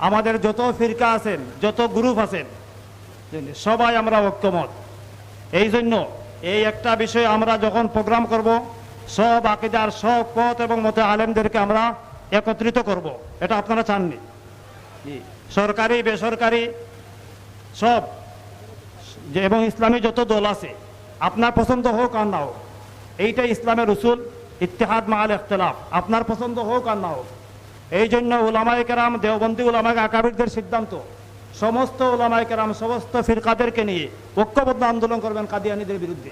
আমাদের যত ফিরকা আছেন যত গ্রুপ আছেন সবাই আমরা ঐক্যমত। এই জন্য এই একটা বিষয়ে আমরা যখন প্রোগ্রাম করব সব আকিদার সব পথ এবং মতে আলেমদেরকে আমরা একত্রিত করব। এটা আপনারা চাননি? সরকারি বেসরকারি সব। যে এবং ইসলামী যত দল আছে আপনার পছন্দ হোক আর না হোক এইটা ইসলামের উসুল ইতিহাদ মাল ইখতলাফ আপনার পছন্দ হোক আর না হোক এই জন্য ওলামাই কেরাম, দেওবন্দি ওলামাই আকাবিরদের সিদ্ধান্ত, সমস্ত ওলামাই কেরাম, সমস্ত ফিরকাদেরকে নিয়ে ঐক্যবদ্ধ আন্দোলন করবেন কাদিয়ানিদের বিরুদ্ধে।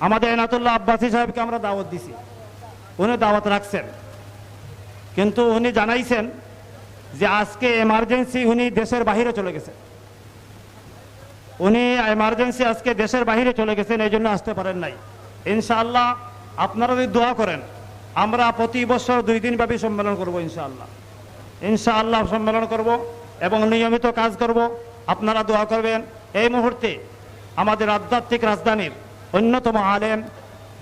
আমাদের এনাতুল্লাহ আব্বাসী সাহেবকে আমরা দাওয়াত দিছি। উনি দাওয়াত রাখছেন। কিন্তু উনি জানাইছেন যে আজকে এমার্জেন্সি উনি দেশের বাহিরে চলে গেছেন। উনি এমার্জেন্সি আজকে দেশের বাহিরে চলে গেছেন এই জন্য আসতে পারেন নাই। ইনশাআল্লাহ আপনারা যদি দোয়া করেন আমরা প্রতি বছর দুই দিন ব্যাপী সম্মেলন করব, ইনশাআল্লাহ। ইনশাআল্লাহ সম্মেলন করব এবং নিয়মিত কাজ করব। আপনারা দোয়া করবেন। এই মুহূর্তে আমাদের আধ্যাত্মিক রাজধানীর অন্যতম আলেম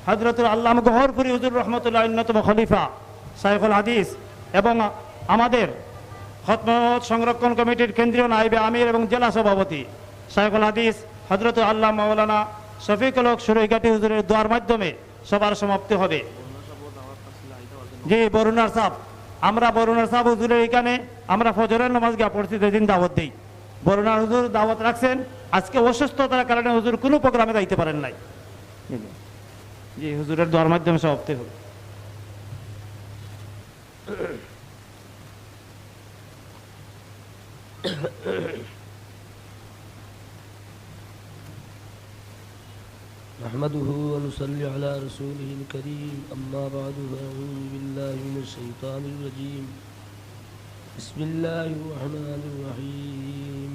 হজরতুল আল্লাহ গহরপুরি হুজুর রহমতুল্লাহ অন্যতম খলিফা সাইফুল হাদিস এবং আমাদের খতমত সংরক্ষণ কমিটির কেন্দ্রীয় নাইবে আমির এবং জেলা সভাপতি শাইখুল হাদিস হজরত আল্লাহ মাওলানা শফিকুল হক সুরৈঘাটি হুজুরের দোয়ার মাধ্যমে সবার সমাপ্তি হবে। জি বরুণার সাপ আমরা বরুণার সাহ হুজুরের এখানে আমরা ফজরের নামাজ গিয়া পড়ছি দিন দাওয়াত দিই। বরুণার হুজুর দাওয়াত রাখছেন আজকে অসুস্থতার কারণে হুজুর কোনো প্রোগ্রামে যাইতে পারেন নাই। জি, হুজুরের দোয়ার মাধ্যমে সমাপ্তি হবে। نحمده ونصلي على رسوله الكريم. أما بعد فأعوذ بالله من الشيطان الرجيم. بسم الله الرحمن الرحيم.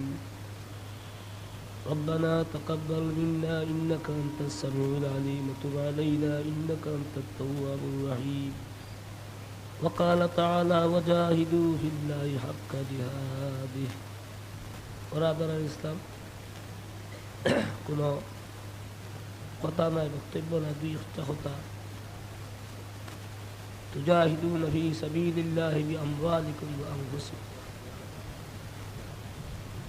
ربنا تقبل منا إنك أنت السميع العليم. وتب علينا إنك أنت التواب الرحيم. وقال تعالى وجاهدوا في الله حق جهاده. برادر الإسلام কোনো কথা নাই বক্তব্য নাই দুই একটা কথা তুজাহিদুন ফি সাবিলিল্লাহি বিআমওয়ালিকুম ওয়া আনফুসিকুম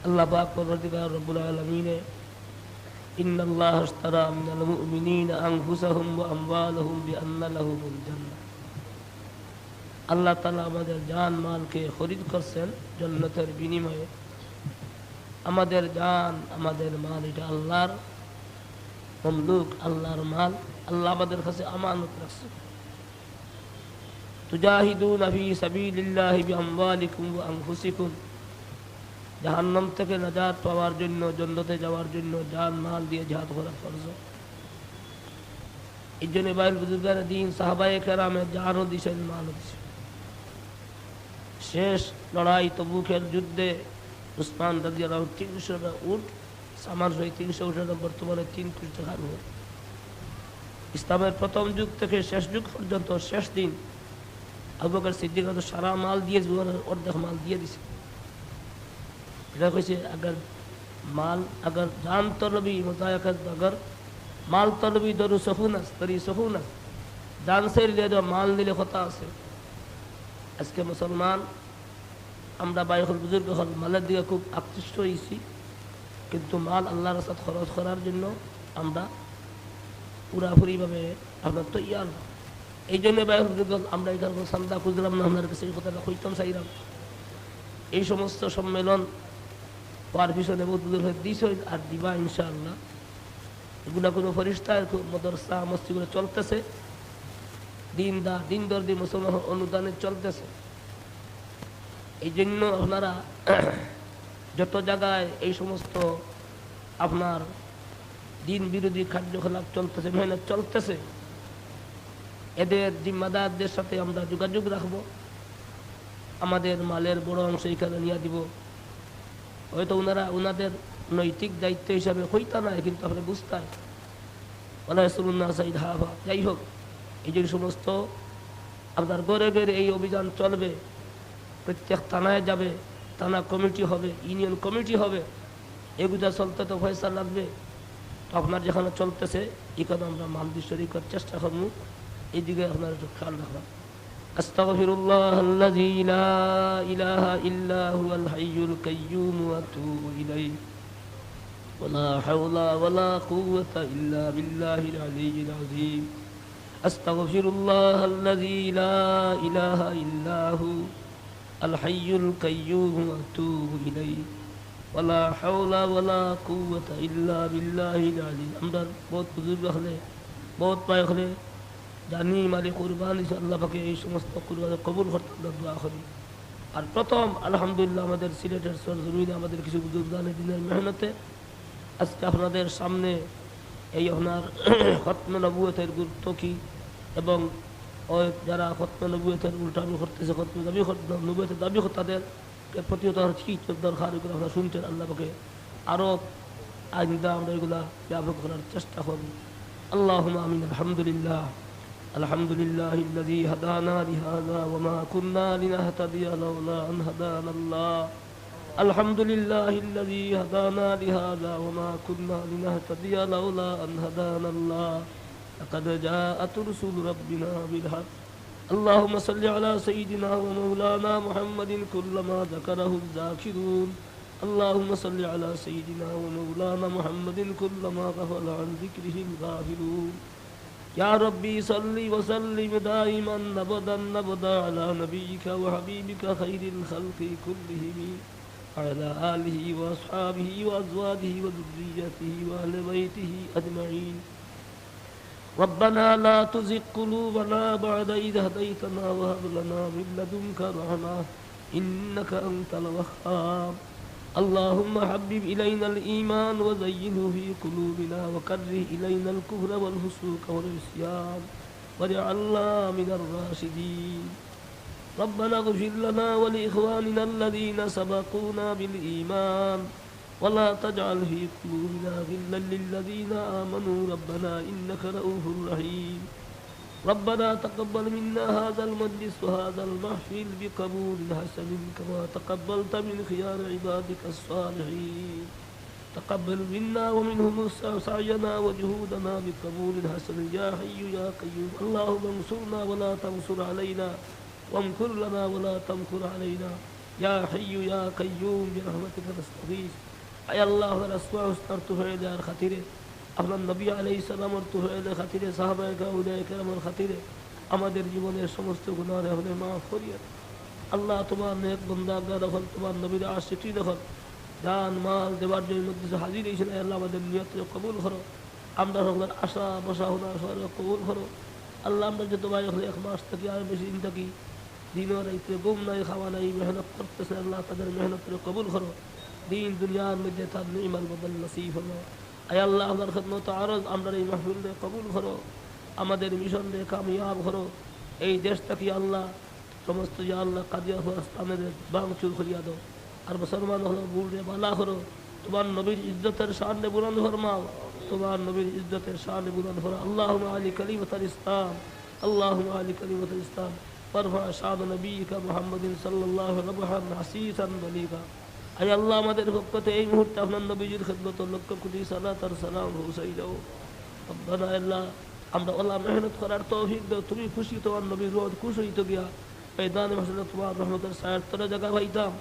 আল্লাহ পাক পরবর্তীকার রব্বুল আলামিন ইন্নাল্লাহ আশতারা মিনাল মুমিনিনা আনফুসাহুম ওয়া আমওয়ালাহুম বিআন্না লাহুমুল জান্নাহ আল্লাহ তাআলা আমাদের জান মালকে খরিদ করছেন জান্নাতের বিনিময়ে আমাদের জান আমাদের মাল এটা আল্লাহর মমলুক, আল্লাহর মাল, আল্লাহ আমাদের কাছে আমানত রাখছে। তুজাহিদুন ফি সাবিলিল্লাহি বিআমওয়ালিকুম ওয়া আনফুসিকুম। জাহান্নাম থেকে নাজাত পাওয়ার জন্য, জান্নাতে যাওয়ার জন্য জান, মাল দিয়ে জিহাদ করা ফরজ। এই জন্য বাইল বুজুর্গার দিন, সাহাবায়ে কেরামের জানও দিছেন মালও দিছেন শেষ লড়াই তবুকের যুদ্ধে উসমান রাদিয়াল্লাহু তিনশো উঠ সামান সহি তিনশো উঠে বর্তমানে তিন কোটি টাকার ইসলামের প্রথম যুগ থেকে শেষ যুগ পর্যন্ত শেষ দিন আবু বকর সিদ্দিক সারা মাল দিয়ে, জীবনের অর্ধেক মাল দিয়ে দিছে। এটা কইছে, আগার মাল, আগার জান তলবি মোতায়াকাত আগার মাল তলবি দরু সহুনাস তরি সহুনাস জান সের মাল দিলে কথা আছে। আজকে মুসলমান, আমরা বাইকুল বুজুর্গ হল, মালের দিকে খুব আকৃষ্ট হয়েছি কিন্তু মাল আল্লাহর রাস্তাত খরচ করার জন্য আমরা পুরাপুরিভাবে আপনার তৈয়ার না। এই জন্য আমরা এখানে কোনো সান্দা খুঁজলাম না আপনার কাছে এই কথাটা কইতাম, চাইলাম। এই সমস্ত সম্মেলন হওয়ার পিছনে বুজুর্গ দিস আর দিবা ইনশাআল্লাহ। এগুলা কোনো ফরিস্তা মদরসা মসজিদগুলো চলতেছে। দিন দা, দিন দর দিন মুসলমান অনুদানে চলতেছে। এই জন্য আপনারা যত জায়গায় এই সমস্ত আপনার দিন বিরোধী কার্যকলাপ চলতেছে, মেহনত চলতেছে, এদের জিম্মাদারদের সাথে আমরা যোগাযোগ রাখব। আমাদের মালের বড় অংশ এখানে নিয়ে দিব। হয়তো ওনারা ওনাদের নৈতিক দায়িত্ব হিসাবে হইতা না কিন্তু আপনি বুঝতে ওলা সাইদ হাফা। যাই হোক, এই যে সমস্ত আপনার গড়ে গড়ে এই অভিযান চলবে, প্রত্যেক থানায় যাবে থানা কমিটি হবে ইউনিয়ন কমিটি হবে এগুলা চলতে তো পয়সা লাগবে তো আপনার যেখানে চলতেছে এখানে আমরা মালদি শরীর করার চেষ্টা করবো এইদিকে আপনার একটু খেয়াল রাখবেন أستغفر الله الذي لا إله إلا هو الحي القيوم وأتوب إليه ولا حول ولا قوة إلا بالله العلي العظيم أستغفر الله الذي لا إله إلا هو الحي القيوم وأتوب إليه ولا حول ولا قوة إلا بالله العلي আমরা বহুত বুজুর্গ হলে বহুত পায় হলে জানি মালি কুরবানি আল্লাহ পাকে এই সমস্ত কুরবানি কবুল করতে আমরা দোয়া করি আর প্রথম আলহামদুলিল্লাহ আমাদের সিলেটের সরজমিনে আমাদের কিছু বুজুর্গানি দিনের মেহনতে আজকে আপনাদের সামনে এই ওনার খতম নবুয়তের গুরুত্ব কী এবং ওই যারা খতনা নবুয়তের উল্টামি করতেছে খতনা দাবি নবুয়তের দাবি তাদের প্রতিহত কি দরকার? এগুলো আমরা শুনছেন আল্লাহকে আরও আইনদা আমরা এগুলা ব্যাপক করার চেষ্টা করব। আল্লাহ আমিন, আলহামদুলিল্লাহ। الحمد لله الذي هدانا لهذا وما كنا لنهتدي لولا أن هدانا الله الحمد لله الذي هدانا لهذا وما كنا لنهتدي لولا أن هدانا الله لقد جاءت رسول ربنا بالحق. اللهم صل على سيدنا ومولانا محمد كلما ذكره الذاكرون. اللهم صل على سيدنا ومولانا محمد كلما غفل عن ذكره الغافلون. يا ربي صل وسلم دائما ابدا ابدا على نبيك وحبيبك خير الخلق كلهم. وعلى آله وأصحابه وأزواجه وذريته وأهل بيته أجمعين. ربنا لا تزغ قلوبنا بعد إذ هديتنا وهب لنا من لدنك رحمة إنك أنت الوهاب. اللهم حبب إلينا الإيمان وزينه في قلوبنا وكره إلينا الكفر والفسوق والعصيان واجعلنا من الراشدين. ربنا اغفر لنا ولإخواننا الذين سبقونا بالإيمان. ولا تجعل في قلوبنا غلا للذين آمنوا ربنا إنك رؤوف رحيم ربنا تقبل منا هذا المجلس وهذا المحفل بقبول حسن كما تقبلت من خيار عبادك الصالحين تقبل منا ومنهم سعينا وجهودنا بقبول حسن يا حي يا قيوم اللهم انصرنا ولا تنصر علينا وامكر لنا ولا تمكر علينا يا حي يا قيوم برحمتك نستغيث আয় আল্লাহ আসমা হুসনার তুফাইলে আর খাতিরে। আপনার নবী আলাই সালামর তুফাইলে খাতিরে সাহাবায় গাউদায় কেরামর খাতিরে। আমাদের জীবনের সমস্ত গুণার হলে মাফ করিয়া আল্লাহ তোমার নেক বন্দা যখন তোমার নবীর আশিটি যখন দান মাল, দেবার জন্য মধ্যে হাজির হয়েছিল আল্লাহ আমাদের নিয়ত কবুল করো। আমরা সকলের আশা বসা হোনা সবার কবুল করো। আল্লাহ, আমরা যে তোমার হলে এক মাস থাকি আর বেশি দিন থাকি দিনও রাইতে গুম নাই, খাওয়া নাই, মেহনত করতেছে আল্লাহ তাদের মেহনত কবুল করো। দিন দুনিয়ার মধ্যে তার নিমাল বদল নসিব হলো আয় আল্লাহ আমার খদমত আরো আমরা এই মাহফিল রে কবুল করো আমাদের মিশন রে কামিয়াব করো এই দেশটাকে আল্লাহ সমস্ত যে আল্লাহ কাদিয়া স্থানের বাংচুর করিয়া দাও আর মুসলমান হলো বুড়ে বালা করো তোমার নবীর ইজ্জতের সামনে বুলন্দ ফরমাও তোমার নবীর ইজ্জতের সামনে বুলন্দ ফরমাও আল্লাহ আলী কলিমতার ইসলাম আল্লাহ আলী কলিমতার ইসলাম وارفع شعب نبيك محمد صلى الله عليه وسلم حسيسا بليغا আই আল্লাহ আমাদের পক্ষতে এই মুহূর্তে আপনার নবীজির খেদমত লক্ষ কোটি সালাত আর সালাম হুসাই দাও রব্বানা আল্লাহ আমরা আল্লাহ মেহনত করার তৌফিক দাও তুমি খুশি তোমার নবী রোজ খুশ হইতো গিয়া ময়দান মাসলে তোমার রহমতের সায়ের তরে জায়গা পাইতাম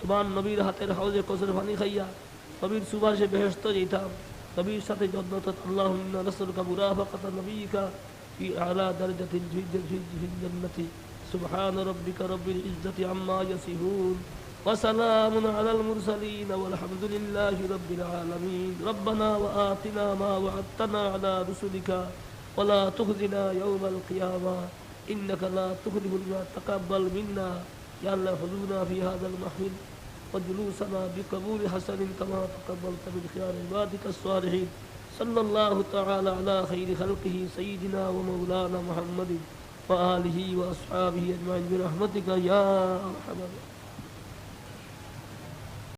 তোমার নবীর হাতের হাউজে কসের পানি খাইয়া নবীর সুবাসে বেহেস্ত যেতাম নবীর সাথে যত্নত আল্লাহ রসুল কা মুরাফাকাত নবীকা في أعلى درجة في في الجنة سبحان ربك رب العزة عما يصفون وسلام على المرسلين والحمد لله رب العالمين. ربنا وآتنا ما وعدتنا على رسلك. ولا تخزنا يوم القيامة. إنك لا تخلف الماء تقبل منا. يا الله حضورنا في هذا المحفل. وجلوسنا بقبول حسن كما تقبلت من خيار عبادك الصالحين. صلى الله تعالى على خير خلقه سيدنا ومولانا محمد وآله وأصحابه أجمعين برحمتك يا أرحم الراحمين.